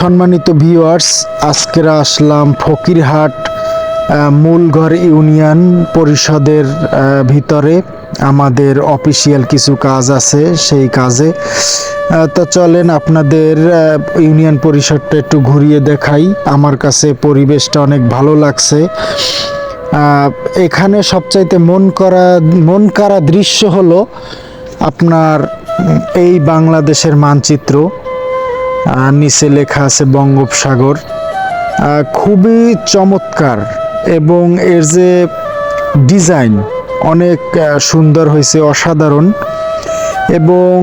সম্মানিত ভিউয়ার্স, আজকের আসলাম ফকিরহাট মূলঘর ইউনিয়ন পরিষদের ভিতরে। আমাদের অফিসিয়াল কিছু কাজ আছে সেই কাজে। তো চলেন আপনাদের ইউনিয়ন পরিষদটা একটু ঘুরিয়ে দেখাই। আমার কাছে পরিবেশটা অনেক ভালো লাগছে। এখানে সবচাইতে মন করা, মন কারা দৃশ্য হলো আপনার এই বাংলাদেশের মানচিত্র। নিচে লেখা আছে বঙ্গোপসাগর। খুবই চমৎকার এবং এর যে ডিজাইন অনেক সুন্দর হয়েছে, অসাধারণ। এবং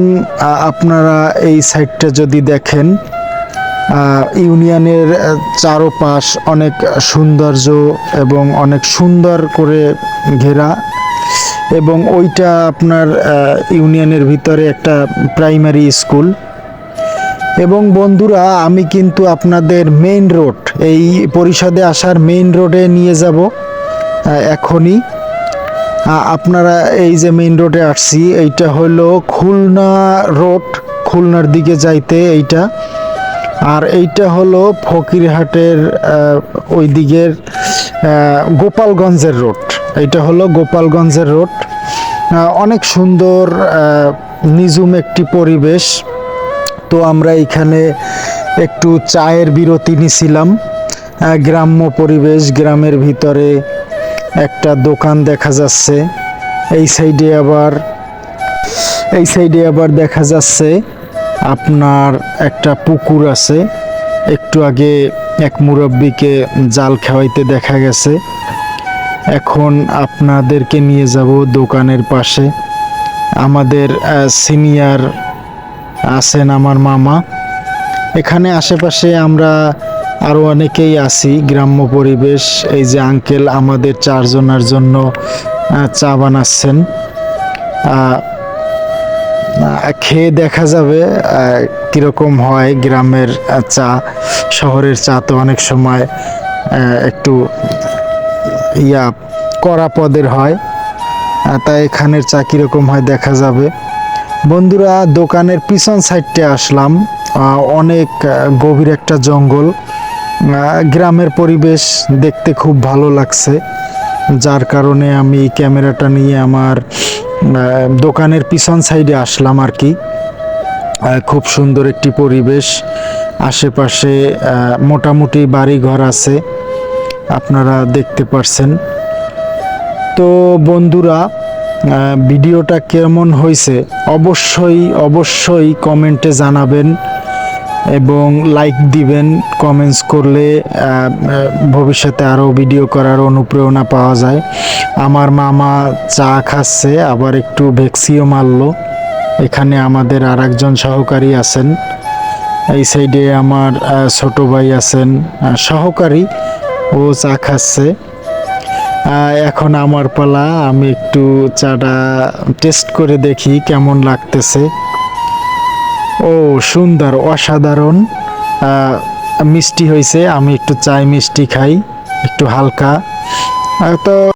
আপনারা এই সাইডটা যদি দেখেন ইউনিয়নের চারোপাশ অনেক সৌন্দর্য এবং অনেক সুন্দর করে ঘেরা। এবং ওইটা আপনার ইউনিয়নের ভিতরে একটা প্রাইমারি স্কুল এবং বন্ধুরা, আমি কিন্তু আপনাদের মেইন রোড এই পরিষদে আসার মেইন রোডে নিয়ে যাব এখনই। আপনারা এই যে মেইন রোডে আসছি, এইটা হলো খুলনা রোড খুলনার দিকে যাইতে এইটা। আর এইটা হলো ফকিরহাটের ওই দিকের গোপালগঞ্জের রোড এইটা হলো গোপালগঞ্জের রোড অনেক সুন্দর নিঝুম একটি পরিবেশ। তো আমরা এখানে একটু চায়ের বিরতি নিছিলাম। গ্রাম্য পরিবেশ, গ্রামের ভিতরে একটা দোকান দেখা যাচ্ছে। এই সাইডে আবার, এই সাইডে আবার দেখা যাচ্ছে আপনার একটা পুকুর আছে। একটু আগে এক মুরব্বীকে জাল খাওয়াইতে দেখা গেছে। এখন আপনাদেরকে নিয়ে যাব দোকানের পাশে। আমাদের সিনিয়র আছেন আমার মামা। এখানে আশেপাশে আমরা আরও অনেকেই আছি, গ্রাম্য পরিবেশ, এই যে আঙ্কেল আমাদের চারজনের জন্য চা বানাচ্ছেন। খেয়ে দেখা যাবে কীরকম হয় গ্রামের চা। শহরের চা তো অনেক সময় একটু ইয়া কড়া পদের হয়। তাই এখানের চা কীরকম হয় দেখা যাবে। বন্ধুরা, দোকানের পিছন সাইডটে আসলাম। অনেক গভীর একটা জঙ্গল। গ্রামের পরিবেশ দেখতে খুব ভালো লাগছে। যার কারণে আমি ক্যামেরাটা নিয়ে আমার দোকানের পিছন সাইডে আসলাম আর কি। খুব সুন্দর একটি পরিবেশ। আশেপাশে মোটামুটি বাড়ি ঘর আছে। আপনারা দেখতে পারছেন। তো বন্ধুরা ভিডিওটা কেমন হয়েছে অবশ্যই অবশ্যই কমেন্টে জানাবেন এবং লাইক দিবেন, কমেন্টস করলে ভবিষ্যতে আরও ভিডিও করার অনুপ্রেরণা পাওয়া যায়। আমার মামা চা খাচ্ছে, আবার একটু ভ্যাক্সিও মারল। এখানে আমাদের আর একজন সহকারী আছেন। এই সাইডে আমার ছোট ভাই আছেন। সহকারী, ও চা খাচ্ছে। এখন আমার পালা, আমি একটু চাটা টেস্ট করে দেখি কেমন লাগতেছে। ও, সুন্দর, অসাধারণ। মিষ্টি হয়েছে, আমি একটু চাই মিষ্টি খাই, একটু হালকা। তো